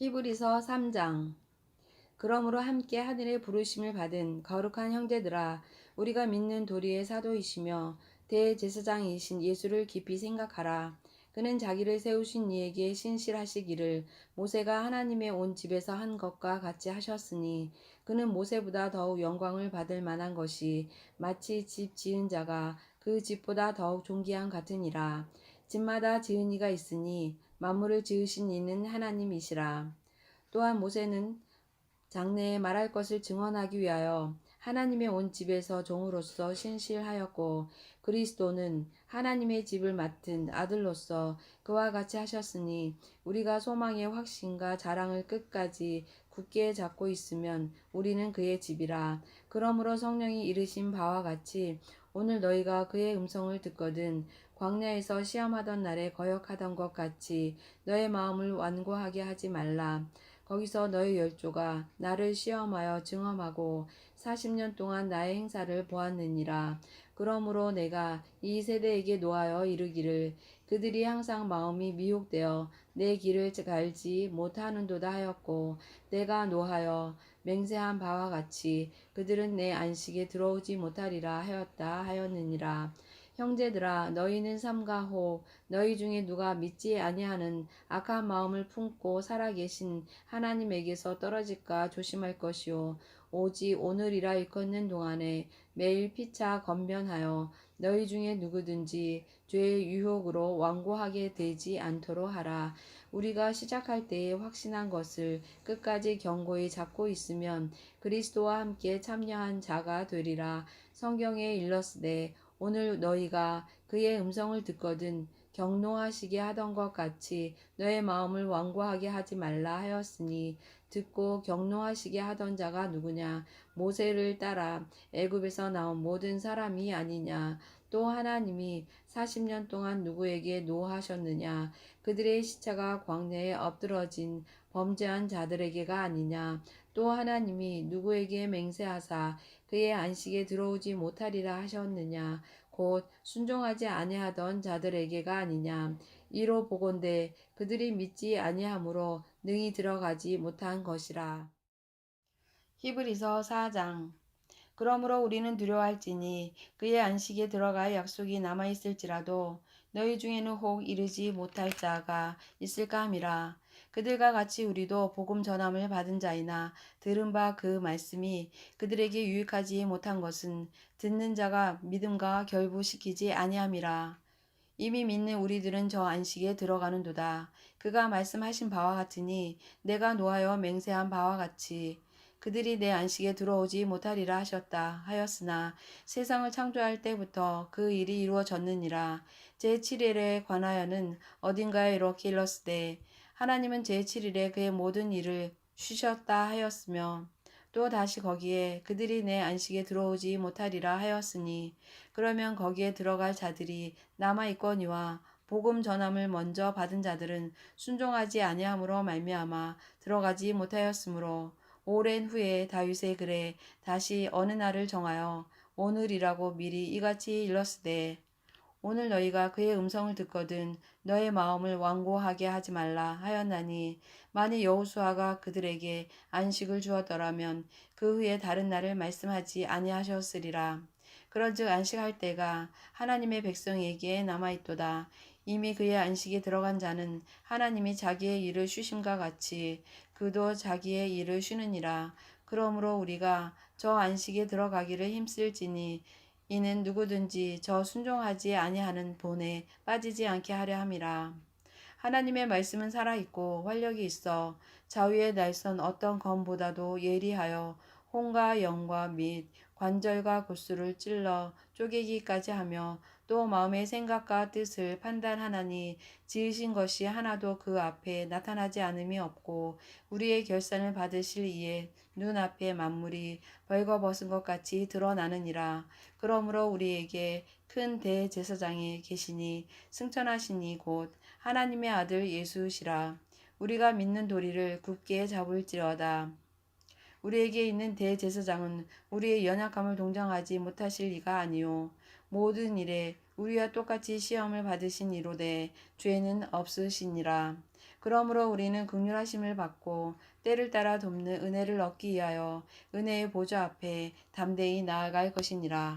히브리서 3장 그러므로 함께 하늘의 부르심을 받은 거룩한 형제들아 우리가 믿는 도리의 사도이시며 대제사장이신 예수를 깊이 생각하라. 그는 자기를 세우신 이에게 신실하시기를 모세가 하나님의 온 집에서 한 것과 같이 하셨으니 그는 모세보다 더욱 영광을 받을 만한 것이 마치 집 지은 자가 그 집보다 더욱 존귀한 같으니라. 집마다 지은 이가 있으니 만물을 지으신 이는 하나님이시라. 또한 모세는 장래에 말할 것을 증언하기 위하여 하나님의 온 집에서 종으로서 신실하였고 그리스도는 하나님의 집을 맡은 아들로서 그와 같이 하셨으니 우리가 소망의 확신과 자랑을 끝까지 굳게 잡고 있으면 우리는 그의 집이라 그러므로 성령이 이르신 바와 같이 오늘 너희가 그의 음성을 듣거든 광야에서 시험하던 날에 거역하던 것 같이 너의 마음을 완고하게 하지 말라. 거기서 너의 열조가 나를 시험하여 증험하고 40년 동안 나의 행사를 보았느니라. 그러므로 내가 이 세대에게 노하여 이르기를 그들이 항상 마음이 미혹되어 내 길을 갈지 못하는도다 하였고 내가 노하여 맹세한 바와 같이 그들은 내 안식에 들어오지 못하리라 하였다 하였느니라. 형제들아 너희는 삼가호 너희 중에 누가 믿지 아니하는 악한 마음을 품고 살아계신 하나님에게서 떨어질까 조심할 것이요 오직 오늘이라 일컫는 동안에 매일 피차 건변하여 너희 중에 누구든지 죄의 유혹으로 완고하게 되지 않도록 하라. 우리가 시작할 때에 확신한 것을 끝까지 견고히 잡고 있으면 그리스도와 함께 참여한 자가 되리라. 성경에 일렀으되 오늘 너희가 그의 음성을 듣거든 경노하시게 하던 것 같이 너의 마음을 완고하게 하지 말라 하였으니 듣고 경노하시게 하던 자가 누구냐? 모세를 따라 애굽에서 나온 모든 사람이 아니냐 또 하나님이 40년 동안 누구에게 노하셨느냐? 그들의 시체가 광야에 엎드러진 범죄한 자들에게가 아니냐? 또 하나님이 누구에게 맹세하사 그의 안식에 들어오지 못하리라 하셨느냐? 곧 순종하지 아니하던 자들에게가 아니냐? 이로 보건대 그들이 믿지 아니하므로 능히 들어가지 못한 것이라. 히브리서 4장 그러므로 우리는 두려워할지니 그의 안식에 들어갈 약속이 남아 있을지라도 너희 중에는 혹 이르지 못할 자가 있을까 함이라 그들과 같이 우리도 복음 전함을 받은 자이나 들은 바 그 말씀이 그들에게 유익하지 못한 것은 듣는 자가 믿음과 결부시키지 아니함이라. 이미 믿는 우리들은 저 안식에 들어가는도다. 그가 말씀하신 바와 같으니 내가 노하여 맹세한 바와 같이 그들이 내 안식에 들어오지 못하리라 하셨다 하였으나 세상을 창조할 때부터 그 일이 이루어졌느니라. 제7일에 관하여는 어딘가에 이렇게 일렀으되 하나님은 제7일에 그의 모든 일을 쉬셨다 하였으며 또 다시 거기에 그들이 내 안식에 들어오지 못하리라 하였으니 그러면 거기에 들어갈 자들이 남아 있거니와 복음 전함을 먼저 받은 자들은 순종하지 아니함으로 말미암아 들어가지 못하였으므로 오랜 후에 다윗의 글에 다시 어느 날을 정하여 오늘이라고 미리 이같이 일렀으되 오늘 너희가 그의 음성을 듣거든 너의 마음을 완고하게 하지 말라 하였나니 만일 여호수아가 그들에게 안식을 주었더라면 그 후에 다른 날을 말씀하지 아니하셨으리라. 그런즉 안식할 때가 하나님의 백성에게 남아 있도다. 이미 그의 안식에 들어간 자는 하나님이 자기의 일을 쉬심과 같이 그도 자기의 일을 쉬느니라. 그러므로 우리가 저 안식에 들어가기를 힘쓸지니 이는 누구든지 저 순종하지 아니하는 본에 빠지지 않게 하려 함이라. 하나님의 말씀은 살아있고 활력이 있어 자위의 날선 어떤 검보다도 예리하여 혼과 영과 및 관절과 골수를 찔러 쪼개기까지 하며 또 마음의 생각과 뜻을 판단하나니 지으신 것이 하나도 그 앞에 나타나지 않음이 없고 우리의 결산을 받으실 이에 눈앞에 만물이 벌거벗은 것 같이 드러나느니라. 그러므로 우리에게 큰 대제사장이 계시니 승천하시니 곧 하나님의 아들 예수시라. 우리가 믿는 도리를 굳게 잡을지어다. 우리에게 있는 대제사장은 우리의 연약함을 동정하지 못하실 리가 아니요 모든 일에 우리와 똑같이 시험을 받으신 이로되 죄는 없으시니라. 그러므로 우리는 극률하심을 받고 때를 따라 돕는 은혜를 얻기 위하여 은혜의 보좌 앞에 담대히 나아갈 것이니라.